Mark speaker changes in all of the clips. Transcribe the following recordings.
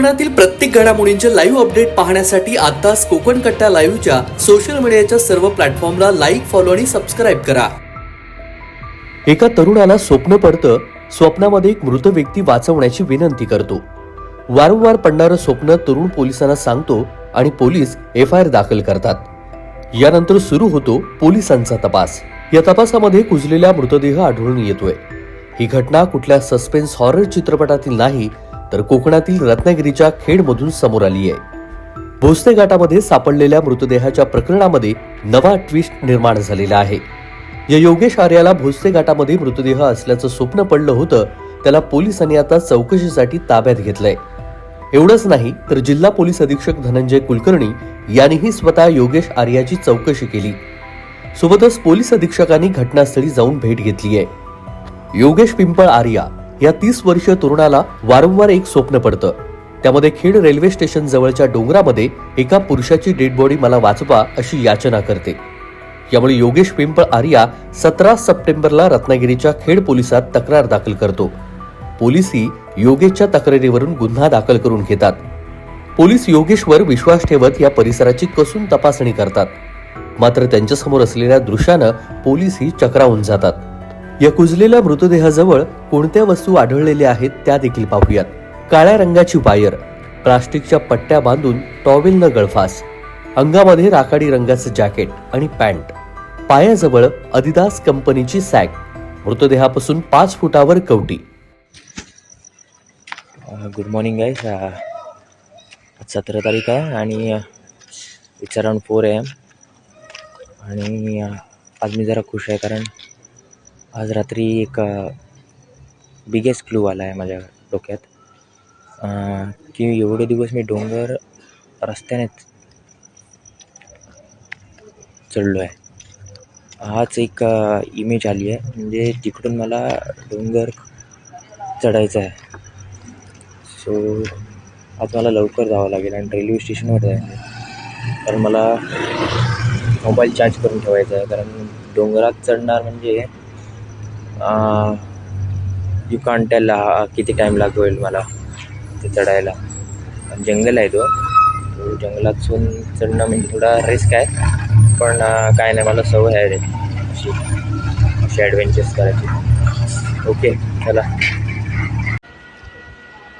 Speaker 1: कोकणातील प्रत्येक घडामोडींचे लाईव्ह अपडेट पाहण्यासाठी आताच कोकण कट्टा लाईव्हच्या सोशल मीडियाच्या सर्व प्लॅटफॉर्मला लाईक फॉलो आणि सबस्क्राईब करा. एका तरुणाला स्वप्न पडतं स्वप्नामध्ये एक मृत व्यक्ती वाचवण्याची विनंती करतो. वारंवार पडणारं स्वप्न तरुण पोलिसांना सांगतो आणि पोलीस एफ आय आर दाखल करतात. यानंतर सुरू होतो पोलिसांचा तपास. या तपासामध्ये कुजलेला मृतदेह आढळून येतोय. ही घटना कुठल्या सस्पेन्स हॉरर चित्रपटातील नाही तर कोकणातील रत्नागिरीच्या खेडमधून समोर आली आहे. भोसले घाटामध्ये सापडलेल्या मृतदेहाच्या प्रकरणामध्ये नवा ट्विस्ट निर्माण झालेला आहे. या योगेश आर्याला भोसले घाटामध्ये मृतदेह असल्याचं स्वप्न पडलं होतं त्याला पोलिसांनी आता चौकशीसाठी ताब्यात घेतलंय. एवढंच नाही तर जिल्हा पोलीस अधीक्षक धनंजय कुलकर्णी यांनीही स्वतः योगेश आर्याची चौकशी केली. सोबतच पोलीस अधीक्षकांनी घटनास्थळी जाऊन भेट घेतली आहे. योगेश पिंपळ आर्या या तीस वर्षीय तरुणाला वारंवार एक स्वप्न पडतं. त्यामध्ये खेड रेल्वे स्टेशन जवळच्या डोंगरामध्ये एका पुरुषाची डेड बॉडी मला वाचवा अशी याचना करते. यामुळे योगेश पिंपळ आर्या सतरा सप्टेंबरला रत्नागिरीच्या खेड पोलिसात तक्रार दाखल करतो. पोलिसही योगेशच्या तक्रारीवरून गुन्हा दाखल करून घेतात. पोलीस योगेशवर विश्वास ठेवत या परिसराची कसून तपासणी करतात. मात्र त्यांच्यासमोर असलेल्या दृश्यानं पोलीसही चक्रावून जातात. या कुजलेल्या मृतदेहाजवळ कोणत्या वस्तू आढळलेल्या आहेत त्या देखील पाहूयात. काळ्या रंगाची वायर प्लास्टिकच्या पट्ट्या बांधून टॉवेलनं गळफास अंगामध्ये राखाडी रंगाचं जॅकेट आणि पॅन्ट पायाजवळ अदिदास कंपनीची सॅक मृतदेहापासून पाच फुटावर कवटी.
Speaker 2: गुड मॉर्निंग गाईस सतरा तारीख आहे आणि इट्स अराउंड फोर एम आणि आज मी जरा खुश आहे कारण आज रात्री एक बिगेस्ट क्लू आला आहे माझ्या डोक्यात. की एवढे दिवस मी डोंगर रस्त्यानेच चढलो आहे हाच एक इमेज आली आहे. म्हणजे तिकडून मला डोंगर चढायचं आहे सो आज मला लवकर जावं लागेल आणि रेल्वे स्टेशनवर जायचं आहे. कारण मला मोबाईल चार्ज करून ठेवायचा आहे कारण डोंगरात चढणार म्हणजे यू कान टेल किती टाईम लागेल मला ते चढायला. जंगल आहे तो. तो चढणं म्हणजे थोडा रिस्क आहे. पण काय नाही मला सवय आहे रे. अशी अशी ॲडव्हेंचर्स करायची. ओके चला.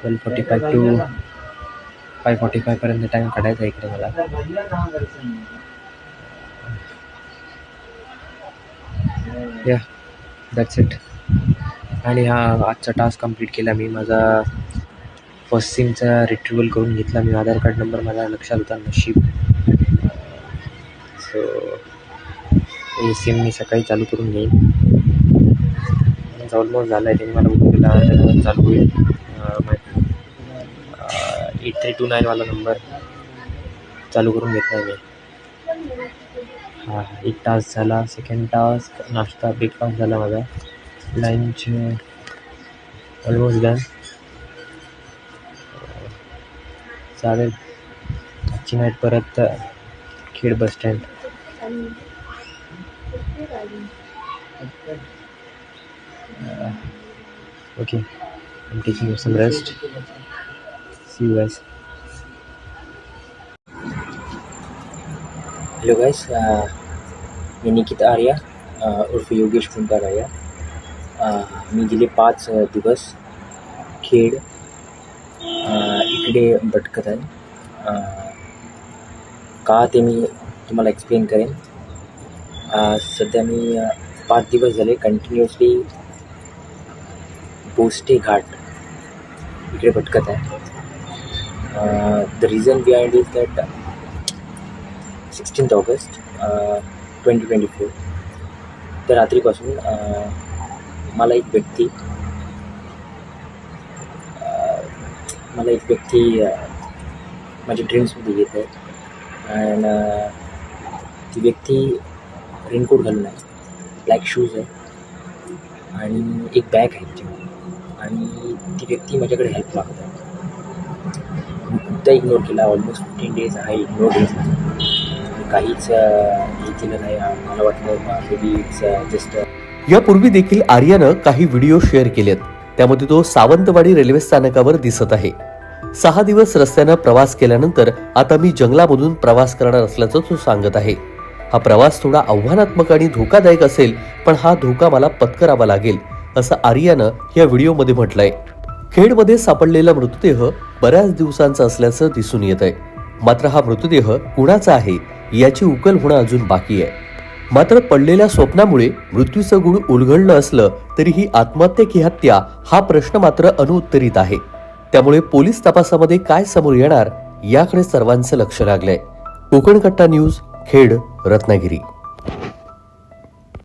Speaker 2: Twelve forty five to five forty फायपर्यंत time काढायचा इकडे मला. या दॅट्स इट आणि हा आजचा टास्क कंप्लीट केला मी. माझा फर्स्ट सिमचा रिट्रिवल करून घेतला मी. आधार कार्ड नंबर माझ्या लक्षात होता नशीब. सो हे सिम मी सकाळी चालू करून घेईन. ऑलमोस्ट झालं आहे त्यांनी मला उद्या त्याच्यावर चालू होईल. एट थ्री टू नाईनवाला नंबर चालू करून घेतला मी. हां एक तास झाला. सेकंड टास्क नाश्ता ब्रेकफास्ट झाला माझा. लंच ऑलमोस्ट डन चालेल. आजची नाईट परत Khed bus stand okay I'm taking some rest. See you guys. Hello guys मी निकित आर्या उर्फ योगेश कुंभार आर्या मी गेले पाच दिवस खेड इकडे भटकत आहे का ते मी तुम्हाला एक्सप्लेन करेन सध्या मी पाच दिवस झाले कंटिन्युअसली बोस्टे घाट इकडे भटकत आहे the reason behind is that sixteenth August twenty twenty four त्या रात्रीपासून uh, मला एक व्यक्ती uh, मला एक व्यक्ती uh, माझ्या ड्रीम्समध्ये येत आहे अँड ती व्यक्ती रेनकोट घालून आहे. ब्लॅक शूज आहे. आणि एक बॅग आहे त्याच्यामध्ये आणि ती व्यक्ती माझ्याकडे हेल्प मागत आहे. मी खूपदा इग्नोर केला. ऑलमोस्ट फिफ्टीन डेज आहे. इग्नोर डेज काहीच हे केलं नाही मला वाटलं जस्ट
Speaker 1: यापूर्वी देखील आर्यानं काही व्हिडिओ शेअर केलेत. त्यामध्ये तो सावंतवाडी रेल्वे स्थानकावर दिसत आहे. सहा दिवस रस्त्यानं प्रवास केल्यानंतर आता मी जंगलामधून प्रवास करणार असल्याचं तो सांगत आहे. हा प्रवास थोडा आव्हानात्मक आणि धोकादायक असेल पण हा धोका मला पत्करावा लागेल असं आर्यानं या व्हिडिओमध्ये म्हटलंय. खेडमध्ये सापडलेला मृतदेह बऱ्याच दिवसांचा असल्याचं दिसून येत आहे मात्र हा मृतदेह कुणाचा आहे याची उकल होणं अजून बाकी आहे. मात्र पडलेल्या स्वप्नामुळे मृत्यूचं गुण उलगडलं असलं तरी ही आत्महत्या की हत्या हा प्रश्न मात्र अनुत्तरित आहे. त्यामुळे पोलीस तपासामध्ये काय समोर येणार याकडे सर्वांचं लक्ष लागलंय. कोकणकट्टा न्यूज खेड रत्नागिरी.